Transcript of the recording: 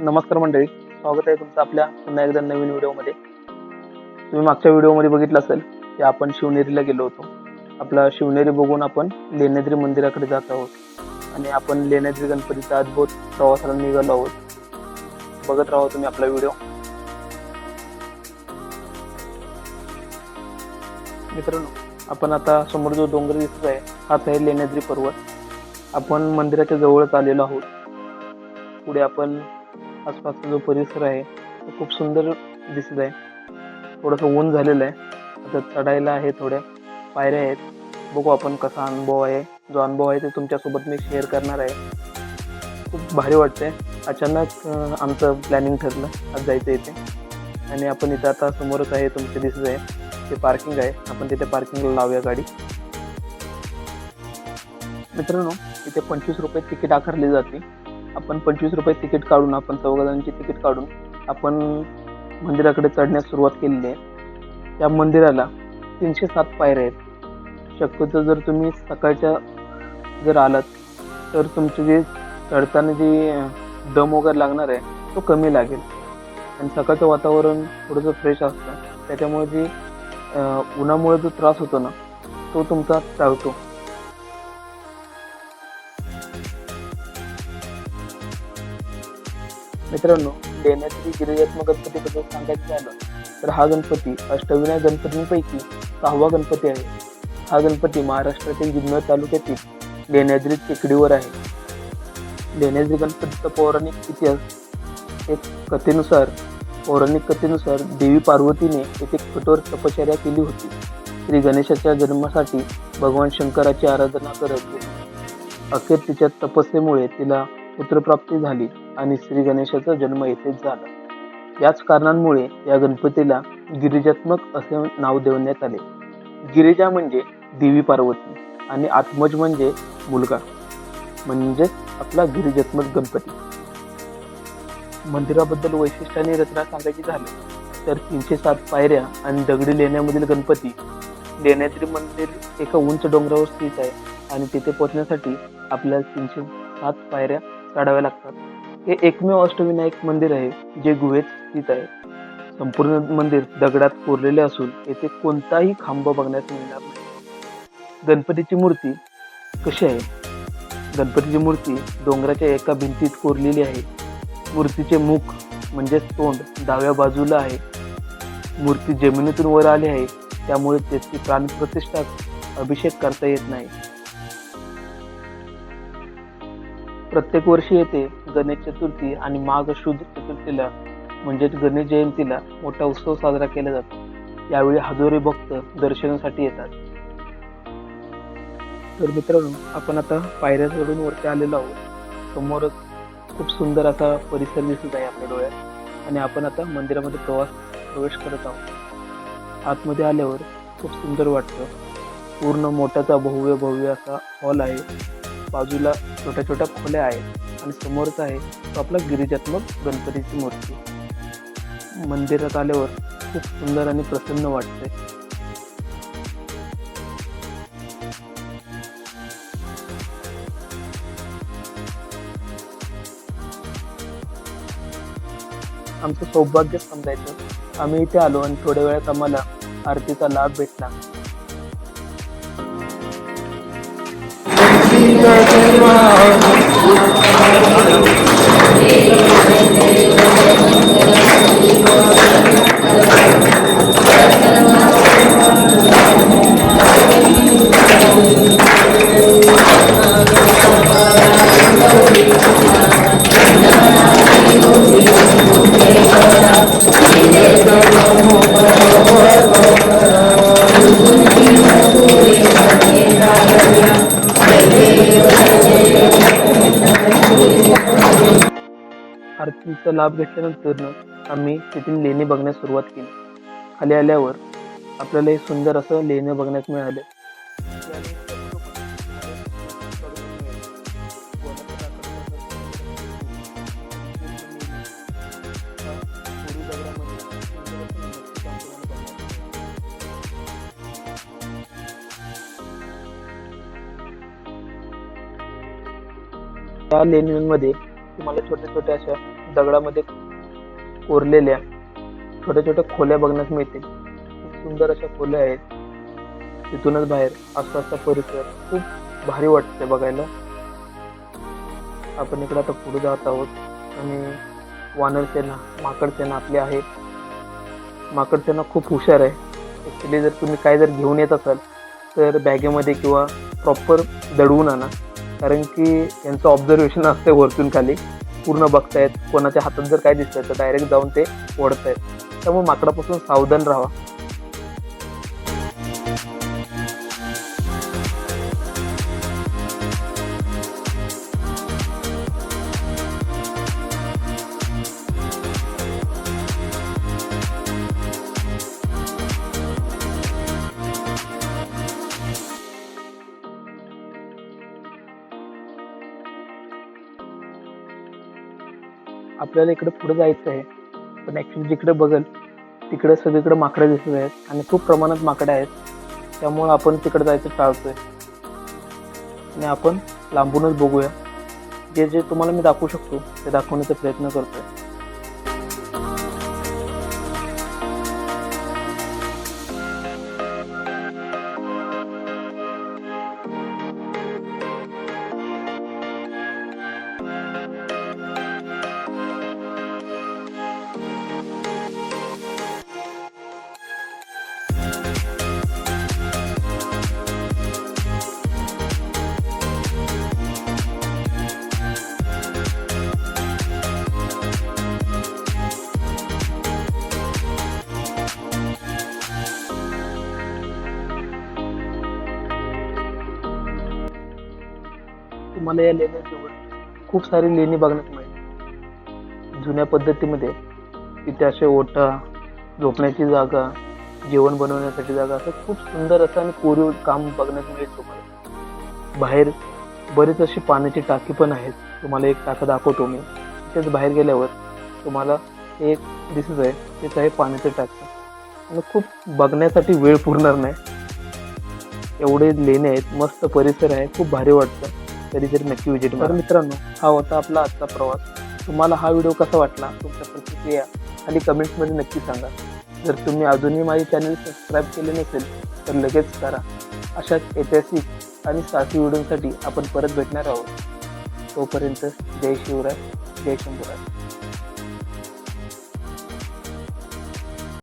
नमस्कार मंडळी स्वागत आहे तुमचं आपल्या पुन्हा एकदा नवीन व्हिडिओमध्ये. तुम्ही मागच्या व्हिडिओमध्ये बघितलं असेल की आपण शिवनेरीला गेलो होतो. आपला शिवनेरी बघून आपण लेण्याद्री मंदिराकडे जात आहोत. आणि आपण लेण्याद्री गणपतीचा अद्भुत प्रवासाला निघालो आहोत. बघत राहा तुम्ही आपला व्हिडिओ. मित्रांनो आपण आता समोर जो डोंगर दिसत आहे हाच आहे लेण्याद्री पर्वत. आपण मंदिराच्या जवळच आलेलो आहोत. पुढे आपण आसपासचा जो परिसर आहे तो खूप सुंदर दिसत आहे. थोडंसं ऊन झालेलं आहे. आता चढायला आहे थोड्या. पायऱ्या आहेत. बघू आपण कसा अनुभव आहे. जो अनुभव आहे ते तुमच्यासोबत मी शेअर करणार आहे. खूप भारी वाटतंय. अचानक आमचं प्लॅनिंग ठरलं. आज जायचं इथे. आणि आपण इथं आता समोरच आहे तुमचे दिसत आहे. ते पार्किंग आहे. आपण तिथे पार्किंगला लावूया गाडी. मित्रांनो इथे पंचवीस रुपये तिकीट आकारली जाते. आपण पंचवीस रुपये तिकीट काढून आपण चौघाजणांची तिकीट काढून आपण मंदिराकडे चढण्यास सुरुवात केलेली आहे. त्या मंदिराला तीनशे सात पायऱ्या आहेत. शक्यतो जर तुम्ही सकाळच्या जर आलात तर तुमचे जे चढताना जे दम वगैरे लागणार आहे तो कमी लागेल. आणि सकाळचं वातावरण थोडंसं फ्रेश असतं. त्याच्यामुळे जे उन्हामुळे जो त्रास होतो ना तो तुमचा टाळतो. मित्रांनो लेण्याद्री गिरिजात्मक गणपतीबद्दल सांगायचं झालं तर हा गणपती अष्टविनायक गणपतींपैकी सहावा गणपती आहे. हा गणपती महाराष्ट्रातील जुन्नर तालुक्यातील लेण्याद्री टेकडीवर आहे. लेण्याद्री गणपतीचा पौराणिक इतिहास एक कथेनुसार पौराणिक कथेनुसार देवी पार्वतीने येथे कठोर तपश्चर्या केली होती. श्री गणेशाच्या जन्मासाठी भगवान शंकराची आराधना करत होती. अखेर तिच्या तपस्येमुळे तिला पुत्रप्राप्ती झाली. आणि श्री गणेशाचा जन्म येथेच झाला. याच कारणांमुळे या गणपतीला गिरिजात्मक असे नाव देण्यात आले. गिरिजा म्हणजे देवी पार्वती आणि आत्मज म्हणजे मुलगा. म्हणजेच आपला गिरिजात्मक गणपती. मंदिराबद्दल वैशिष्ट्याने रचना सांगायची झाली तर तीनशे सात पायऱ्या आणि दगडी लेण्यामधील गणपती लेण्याद्री मंदिर एका उंच डोंगरावर स्थित आहे आणि तिथे पोहोचण्यासाठी आपल्याला तीनशे सात पायऱ्या चढाव्या लागतात. हे एकमेव अष्टविनायक मंदिर आहे जे गुहेत स्थित आहे. संपूर्ण मंदिर दगडात कोरलेले असून येथे कोणताही खांब बघण्यास मिळणार नाही. गणपतीची मूर्ती कशी आहे? गणपतीची मूर्ती डोंगराच्या एका भिंतीत कोरलेली आहे. मूर्तीचे मुख म्हणजेच तोंड डाव्या बाजूला आहे. मूर्ती जमिनीतून वर आली आहे त्यामुळे त्याची प्राणप्रतिष्ठा अभिषेक करता येत नाही. प्रत्येक वर्षी येते गणेश चतुर्थी आणि माघ शुद्ध चतुर्थीला म्हणजेच गणेश जयंतीला मोठा उत्सव साजरा केला जातो. यावेळी हजारो भक्त दर्शनासाठी येतात. तर मित्रांनो आपण आता पायऱ्या चढून वरती आलेलो आहोत. समोरच खूप सुंदर असा परिसर दिसत आहे आपल्या डोळ्यात. आणि आपण आता मंदिरामध्ये प्रवास प्रवेश करत आहोत. आतमध्ये आल्यावर खूप सुंदर वाटतं. पूर्ण मोठ्याचा भव्य भव्य असा हॉल आहे. बाजूला छोट्या छोट्या खोल्या आहेत आणि समोरचा आहे तो आपला गिरिजात्मक गणपतीची मूर्ती. मंदिरात आल्यावर खूप सुंदर आणि प्रसन्न वाटते. आमचं सौभाग्य समजायचं. आम्ही इथे आलो आणि थोड्या वेळात आम्हाला आरतीचा लाभ भेटला. 감사합니다. आरतीचा लाभ घेतल्यानंतर आम्ही तेथील लेणी बघण्यास सुरुवात केली. खाली आल्यावर आपल्याला हे सुंदर असं लेणं बघण्यास मिळाले. त्या लेण्यांमध्ये तुम्हाला छोट्या छोट्या अशा दगडामध्ये कोरलेल्या छोट्या छोट्या खोल्या बघण्यास मिळतील. खूप सुंदर अशा खोल्या आहेत. तिथूनच बाहेर आसपासचा परिसर खूप भारी वाटते बघायला. आपण इकडे आता पुढे जात आहोत. आणि वानरसेना माकडसेना आपली आहे. माकडसेना खूप हुशार आहे. ॲक्च्युली जर तुम्ही काय जर घेऊन येत असाल तर बॅगेमध्ये किंवा प्रॉपर दडवून आणा. कारण की यांचं ऑब्झर्वेशन असते वरतून खाली. पूर्ण बघतायत कोणाच्या हातात जर काय दिसतंय तर डायरेक्ट जाऊन ते ओढतायत. त्यामुळे माकडापासून सावधान राहा आपल्याला इकडे पुढे जायचं आहे. पण ॲक्च्युली जिकडे बघल तिकडे सगळीकडे माकडं दिसत आहेत आणि खूप प्रमाणात माकडे आहेत. त्यामुळं आपण तिकडे जायचं टाळतोय. आणि आपण लांबूनच बघूया. जे जे तुम्हाला मी दाखवू शकतो ते दाखवण्याचा प्रयत्न करतोय. तुम्हाला या लेण्याजवळ खूप सारी लेणी बघण्यात मिळेल. जुन्या पद्धतीमध्ये तिथे असे ओटा झोपण्याची जागा जेवण बनवण्यासाठी जागा असं खूप सुंदर असं आणि कोरीव काम बघण्यात मिळेल तुम्हाला. बाहेर बरीच अशी पाण्याची टाकी पण आहेत. तुम्हाला एक टाका दाखवतो मी. तिथेच बाहेर गेल्यावर तुम्हाला एक दिसत आहे तेच आहे पाण्याचं टाकी. आणि खूप बघण्यासाठी वेळ पुरणार नाही. एवढे लेणे आहेत मस्त परिसर आहे खूप भारी वाटतं. कधीतरी नक्की विजिट तर मित्रांनो हा होता आपला आजचा प्रवास. तुम्हाला हा व्हिडिओ कसा वाटला तुमच्या प्रतिक्रिया खाली कमेंट्समध्ये नक्की सांगा. जर तुम्ही अजूनही माझे चॅनल सबस्क्राईब केले नसेल तर लगेच करा. अशाच ऐतिहासिक आणि साहसी व्हिडिओसाठी आपण परत भेटणार आहोत. तोपर्यंत जय शिवराय जय शंभूराज